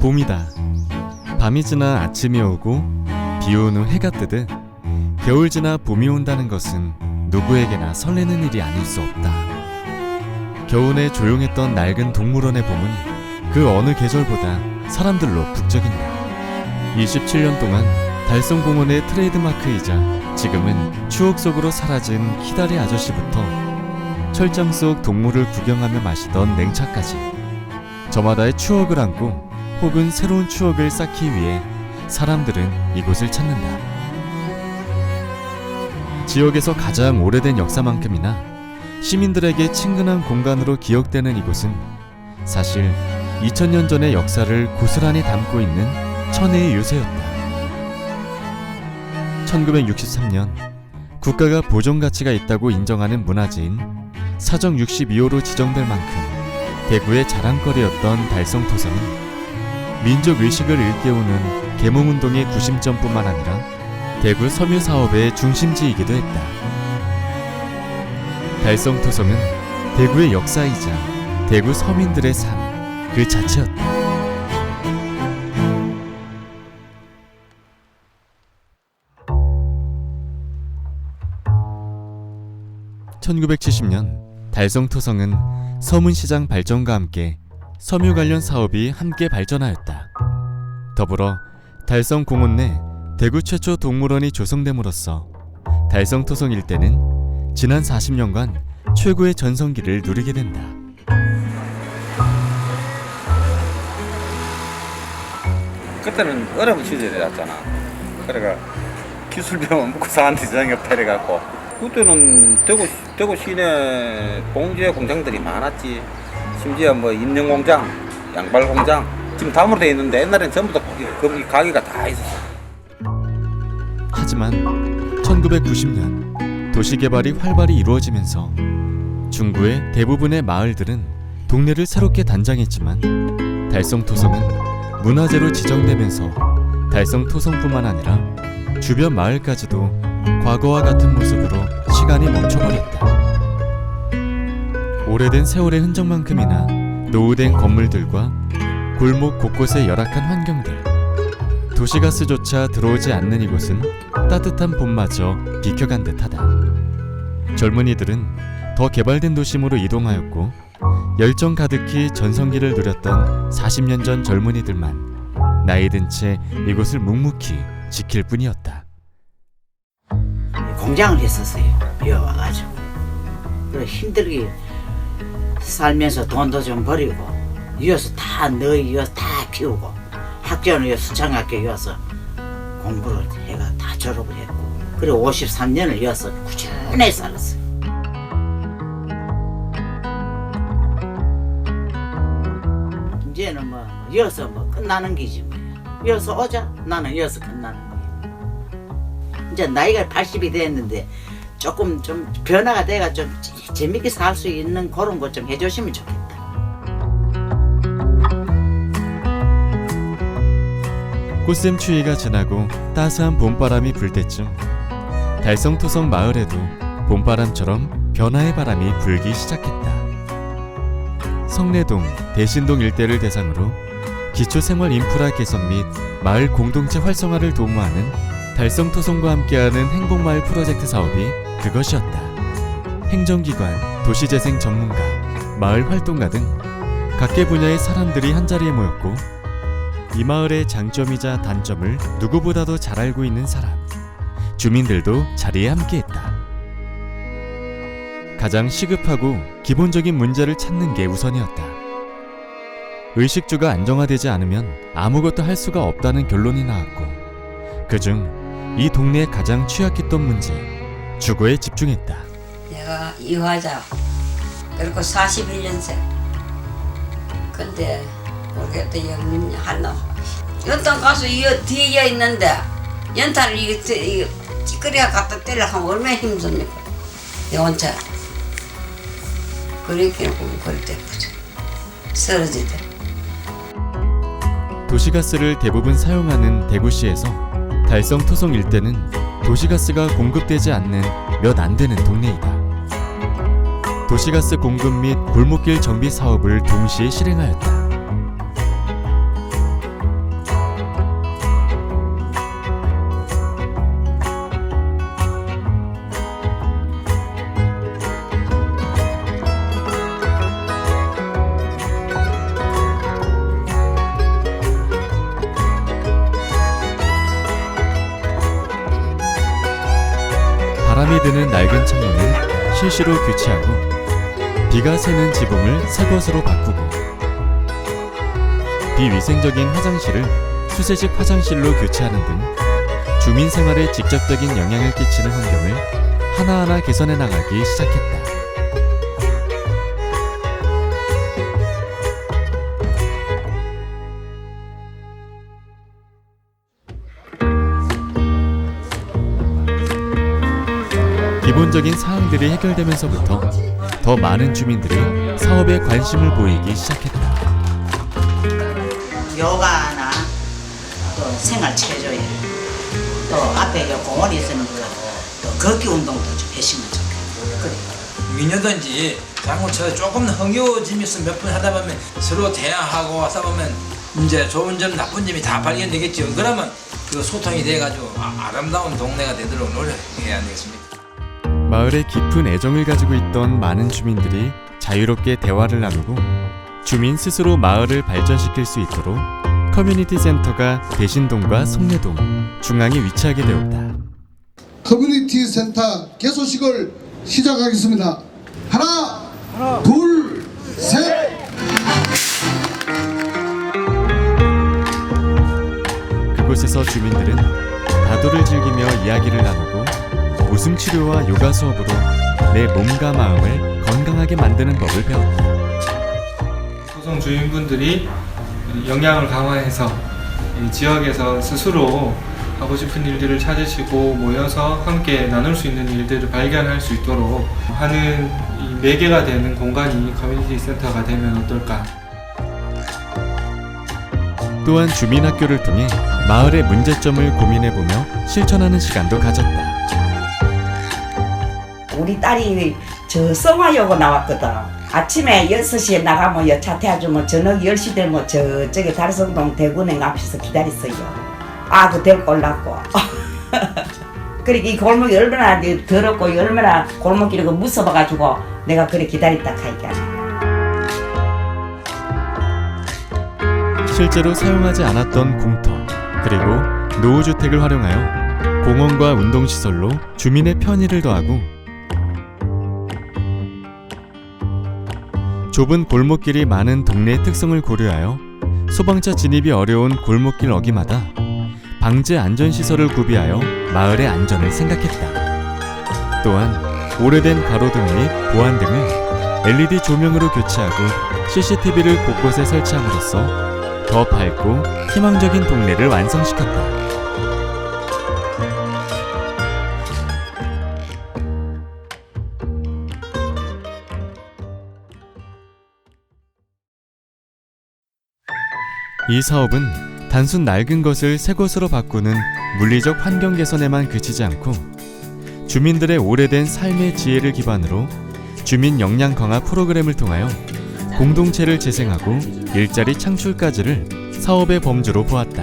봄이다. 밤이 지나 아침이 오고 비온후 해가 뜨듯 겨울 지나 봄이 온다는 것은 누구에게나 설레는 일이 아닐 수 없다. 겨우내 조용했던 낡은 동물원의 봄은 그 어느 계절보다 사람들로 북적인다. 27년 동안 달성공원의 트레이드마크이자 지금은 추억 속으로 사라진 키다리 아저씨부터 철장 속 동물을 구경하며 마시던 냉차까지 저마다의 추억을 안고 혹은 새로운 추억을 쌓기 위해 사람들은 이곳을 찾는다. 지역에서 가장 오래된 역사만큼이나 시민들에게 친근한 공간으로 기억되는 이곳은 사실 2000년 전의 역사를 고스란히 담고 있는 천혜의 요새였다. 1963년 국가가 보존 가치가 있다고 인정하는 문화재인 사정 62호로 지정될 만큼 대구의 자랑거리였던 달성토성은 민족 의식을 일깨우는 계몽운동의 구심점뿐만 아니라 대구 섬유 사업의 중심지이기도 했다. 달성토성은 대구의 역사이자 대구 서민들의 삶 그 자체였다. (1970년) 달성토성은 서문시장 발전과 함께 섬유 관련 사업이 함께 발전하였다. 더불어 달성공원 내 대구 최초 동물원이 조성됨으로써 달성토성 일대는 지난 40년간 최고의 전성기를 누리게 된다. 그때는 어려운 시절이었잖아. 그래가 기술 배우면 먹고 사는 세상이 없다 이래갖고 그때는 대구 대구 시내 봉제 공장들이 많았지. 심지어 뭐 인형 공장, 양발 공장 지금 다음으로 돼 있는데 옛날엔 전부 다 거기, 가게가 다 있었어. 하지만 1990년 도시 개발이 활발히 이루어지면서 중구의 대부분의 마을들은 동네를 새롭게 단장했지만 달성 토성은 문화재로 지정되면서 달성 토성뿐만 아니라 주변 마을까지도 과거와 같은 모습으로 시간이 멈춰버렸다. 오래된 세월의 흔적만큼이나 노후된 건물들과 골목 곳곳의 열악한 환경들 도시가스조차 들어오지 않는 이곳은 따뜻한 봄마저 비켜간 듯하다. 젊은이들은 더 개발된 도심으로 이동하였고 열정 가득히 전성기를 누렸던 40년 전 젊은이들만 나이 든 채 이곳을 묵묵히 지킬 뿐이었다. 공장을 했었어요. 비어 와가지고. 그래 힘들게 살면서 돈도 좀 벌이고 이어서 다 너희 이어서 다 키우고 학교는 이어 수창학교 이어서 공부를 해가 다 졸업을 했고 그래 53년을 이어서 꾸준히 살았어요. 이제는 뭐 이어서 뭐 끝나는 기지 뭐. 이어서 오자 나는 이어서 끝나는 거야. 이제 나이가 80이 됐는데 조금 좀 변화가 돼가 좀 재- 재밌게 살 수 있는 그런 것 좀 해주시면 좋겠다. 꽃샘 추위가 지나고 따스한 봄바람이 불 때쯤 달성토성 마을에도 봄바람처럼 변화의 바람이 불기 시작했다. 성내동, 대신동 일대를 대상으로 기초생활 인프라 개선 및 마을 공동체 활성화를 도모하는 달성토성과 함께하는 행복마을 프로젝트 사업이 그것이었다. 행정기관, 도시재생 전문가, 마을 활동가 등 각계 분야의 사람들이 한자리에 모였고 이 마을의 장점이자 단점을 누구보다도 잘 알고 있는 사람. 주민들도 자리에 함께했다. 가장 시급하고 기본적인 문제를 찾는 게 우선이었다. 의식주가 안정화되지 않으면 아무것도 할 수가 없다는 결론이 나왔고, 그중 이 동네에 가장 취약했던 문제, 주거에 집중했다. 내가 이화자 그리고 41년생. 근데 모르겠다 영민 하나. 연탄 가서 이 뒤에 있는데 연탄을 찌끄리가 갖다 때려 하면 얼마나 힘듭니까? 내 혼자 그렇게 그럴 때 쓰러지대 도시가스를 대부분 사용하는 대구시에서 달성 토성 일대는 도시가스가 공급되지 않는 몇 안 되는 동네이다. 도시가스 공급 및 골목길 정비 사업을 동시에 실행하였다. 드는 낡은 창문을 실시로 교체하고 비가 새는 지붕을 새 것으로 바꾸고 비위생적인 화장실을 수세식 화장실로 교체하는 등 주민 생활에 직접적인 영향을 끼치는 환경을 하나하나 개선해 나가기 시작했다. 기본적인 사항들이 해결되면서부터 더 많은 주민들이 사업에 관심을 보이기 시작했다. 요가나 또 생활 체조에 또 앞에 요 공원이 있으니까 또 걷기 운동도 좀 해시면 좋겠고 그래. 미녀든지 장구쳐서 조금 흥겨워지면서 몇번 하다 보면 서로 대화하고 하다 보면 이제 좋은 점 나쁜 점이 다 발견되겠죠. 그러면 그 소통이 돼가지고 아, 름다운 동네가 되도록 노력해야 되겠습니다. 마을에 깊은 애정을 가지고 있던 많은 주민들이 자유롭게 대화를 나누고 주민 스스로 마을을 발전시킬 수 있도록 커뮤니티 센터가 대신동과 송내동, 중앙에 위치하게 되었다. 커뮤니티 센터 개소식을 시작하겠습니다. 하나, 둘, 셋. 그곳에서 주민들은 다도를 즐기며 이야기를 나누고 웃음 치료와 요가 수업으로 내 몸과 마음을 건강하게 만드는 법을 배웠다. 소송 주민분들이 역량을 강화해서 이 지역에서 스스로 하고 싶은 일들을 찾으시고 모여서 함께 나눌 수 있는 일들을 발견할 수 있도록 하는 이 매개가 되는 공간이 커뮤니티 센터가 되면 어떨까 또한 주민학교를 통해 마을의 문제점을 고민해보며 실천하는 시간도 가졌다. 우리 딸이 저 성화여고 나왔거든. 아침에 6시에 나가면 여차 태워주면 저녁 10시 되면 저쪽에 달성동 대군행 앞에서 기다렸어요. 아 그 데리고 올랐고. 그러니까 이 골목이 얼마나 더럽고 얼마나 골목길이 무서워가지고 내가 그래 기다렸다 카니까. 실제로 사용하지 않았던 공터 그리고 노후주택을 활용하여 공원과 운동시설로 주민의 편의를 더하고 좁은 골목길이 많은 동네의 특성을 고려하여 소방차 진입이 어려운 골목길 어귀마다 방제 안전시설을 구비하여 마을의 안전을 생각했다. 또한 오래된 가로등 및 보안 등을 LED 조명으로 교체하고 CCTV를 곳곳에 설치함으로써 더 밝고 희망적인 동네를 완성시켰다. 이 사업은 단순 낡은 것을 새 것으로 바꾸는 물리적 환경 개선에만 그치지 않고 주민들의 오래된 삶의 지혜를 기반으로 주민 역량 강화 프로그램을 통하여 공동체를 재생하고 일자리 창출까지를 사업의 범주로 보았다.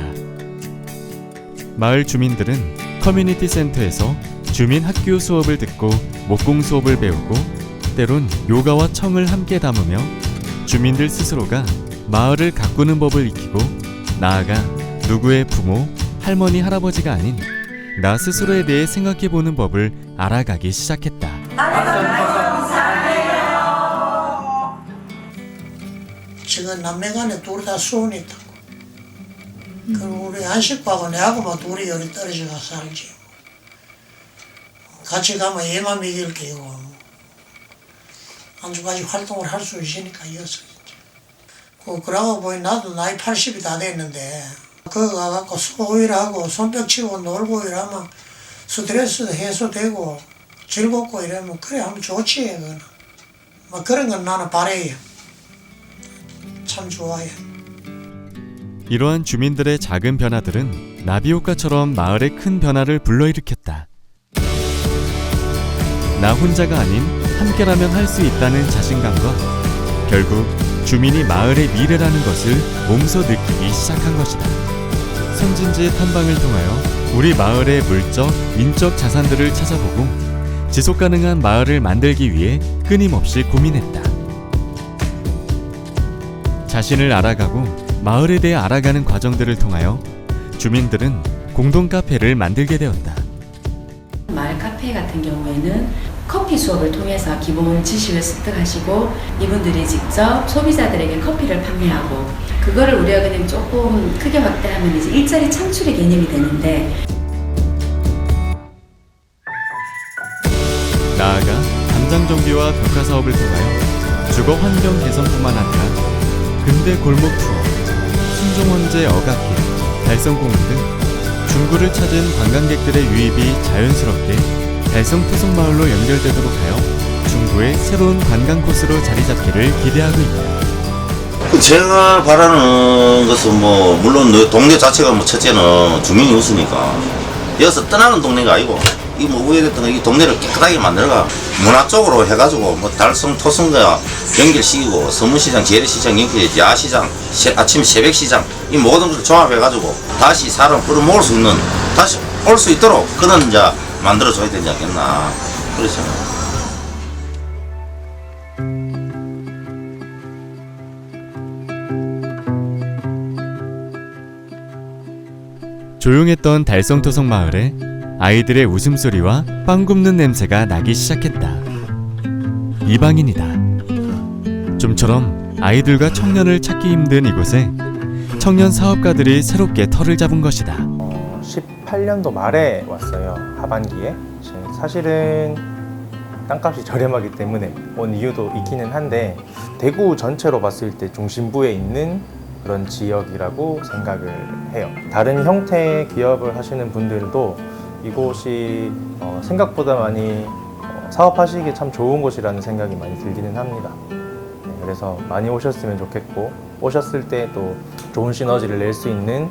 마을 주민들은 커뮤니티 센터에서 주민 학교 수업을 듣고 목공 수업을 배우고 때론 요가와 청을 함께 담으며 주민들 스스로가 마을을 가꾸는 법을 익히고 나아가 누구의 부모, 할머니, 할아버지가 아닌 나 스스로에 대해 생각해 보는 법을 알아가기 시작했다. 지금 남매간에 둘 다 수원이 있다고. 그리고 우리 안식구하고 내하고만 둘이 여기 떨어져 가 살지. 같이 가면 얘만 먹일 게고 안주까지 활동을 할 수 있으니까 이어서. 그 그러고 보니 나도 나이 80이 다 됐는데 그거 가갖고 소일하고 손뼉 치고 놀고 이러면 스트레스도 해소되고 즐겁고 이러면 그래 하면 좋지 그거는. 뭐 그런 건 나는 바래요. 참 좋아요. 이러한 주민들의 작은 변화들은 나비 효과처럼 마을에 큰 변화를 불러일으켰다. 나 혼자가 아닌 함께라면 할 수 있다는 자신감과 결국 주민이 마을의 미래라는 것을 몸소 느끼기 시작한 것이다. 선진지의 탐방을 통하여 우리 마을의 물적, 인적 자산들을 찾아보고 지속 가능한 마을을 만들기 위해 끊임없이 고민했다. 자신을 알아가고 마을에 대해 알아가는 과정들을 통하여 주민들은 공동 카페를 만들게 되었다. 마을 카페 같은 경우에는 커피 수업을 통해서 기본 지식을 습득하시고 이분들이 직접 소비자들에게 커피를 판매하고 그거를 우리가 그냥 조금 크게 확대하면 이제 일자리 창출의 개념이 되는데 나아가 담장 정비와 벽화 사업을 통하여 주거 환경 개선뿐만 아니라 근대 골목 투어, 순종원제 어각길, 달성 공원 등 중구를 찾은 관광객들의 유입이 자연스럽게 달성 토성 마을로 연결되도록 하여 중구의 새로운 관광 코스로 자리 잡기를 기대하고 있다. 그 제가 바라는 것은 뭐 물론 너 동네 자체가 뭐 첫째는 주민이 없으니까 여기서 떠나는 동네가 아니고 이뭐 우회됐던 거이 동네를 깨끗하게 만들어가 문화 쪽으로 해가지고 뭐 달성 토성과 연결시키고 서문시장 재래시장 연결해 야시장 새- 아침 새벽시장 이 모든 걸 종합해가지고 다시 사람 끌어모을 수 있는 다시 올 수 있도록 그런 이제 만들어줘야 되지 않겠나 그렇죠. 조용했던 달성토성 마을에 아이들의 웃음소리와 빵 굽는 냄새가 나기 시작했다. 이방인이다. 좀처럼 아이들과 청년을 찾기 힘든 이곳에 청년 사업가들이 새롭게 털을 잡은 것이다. 18년도 말에 왔어요. 하반기에. 사실은 땅값이 저렴하기 때문에 온 이유도 있기는 한데 대구 전체로 봤을 때 중심부에 있는 그런 지역이라고 생각을 해요. 다른 형태의 기업을 하시는 분들도 이곳이 어, 생각보다 많이 어, 사업하시기에 참 좋은 곳이라는 생각이 많이 들기는 합니다. 네, 그래서 많이 오셨으면 좋겠고 오셨을 때 또 좋은 시너지를 낼 수 있는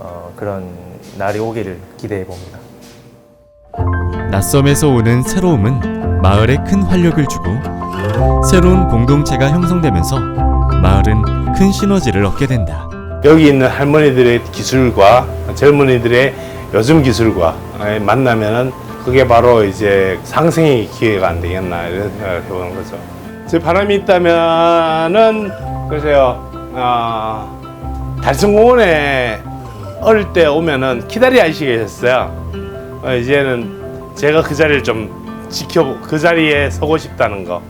어, 그런 날이 오기를 기대해 봅니다. 낯섦에서 오는 새로움은 마을에 큰 활력을 주고 새로운 공동체가 형성되면서 마을은 큰 시너지를 얻게 된다. 여기 있는 할머니들의 기술과 젊은이들의 요즘 기술과 만나면은 그게 바로 이제 상승의 기회가 안 되겠나 이런 생각을 해보는 거죠. 제 바람이 있다면은 글쎄요, 어, 달성공원에 어릴 때 오면은 기다리 아저씨 계셨어요. 어, 이제는 제가 그 자리를 좀 지켜 그 자리에 서고 싶다는 거.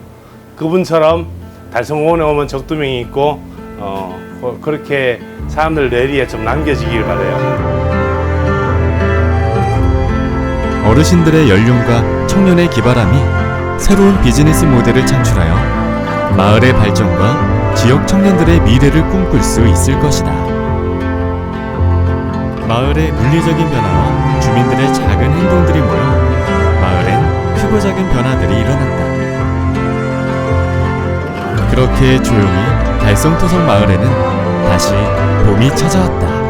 그분처럼 달성공원에 오면 적두명이 있고 어, 그- 그렇게 사람들 뇌리에 좀 남겨지길 바래요. 어르신들의 연륜과 청년의 기발함이 새로운 비즈니스 모델을 창출하여 마을의 발전과 지역 청년들의 미래를 꿈꿀 수 있을 것이다. 마을의 물리적인 변화와 주민들의 작은 행동들이 모여 마을엔 크고 작은 변화들이 일어난다. 그렇게 조용히 달성토성 마을에는 다시 봄이 찾아왔다.